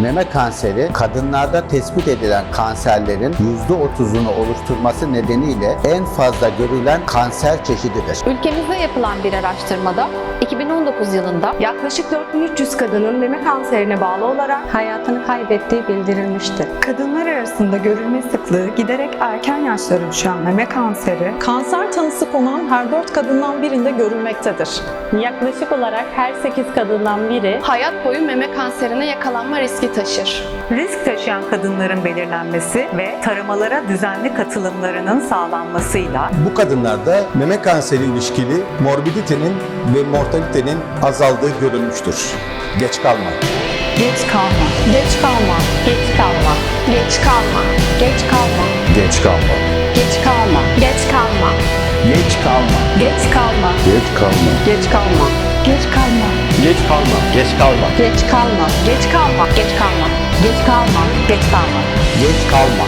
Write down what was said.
Meme kanseri kadınlarda tespit edilen kanserlerin %30'unu oluşturması nedeniyle en fazla görülen kanser çeşididir. Ülkemizde yapılan bir araştırmada 2019 yılında Yaklaşık 4300 kadının meme kanserine bağlı olarak hayatını kaybettiği bildirilmiştir. Kadınlar arasında görülme sıklığı giderek erken yaşlara düşen meme kanseri, Kanser tanısı konan her 4 kadından birinde görülmektedir. Yaklaşık olarak her 8 kadından biri hayat boyu meme kanserine yakalanma riski taşır. risk taşıyan kadınların belirlenmesi ve taramalara düzenli katılımlarının sağlanmasıyla Bu kadınlarda meme kanseri ilişkili morbiditenin ve mortalitenin azaldığı görülmüştür. Geç kalma. geç kalma, geç kalma, geç kalma, Geç kalma. geç kalma, Geç kalma. geç kalma, geç kalma, Geç kalma. geç kalma, Geç kalma. Geç kalma, geç kalma, Geç kalma, geç kalma. geç kalma, geç kalma, geç kalma, geç kalma, geç kalma. Geç kalma.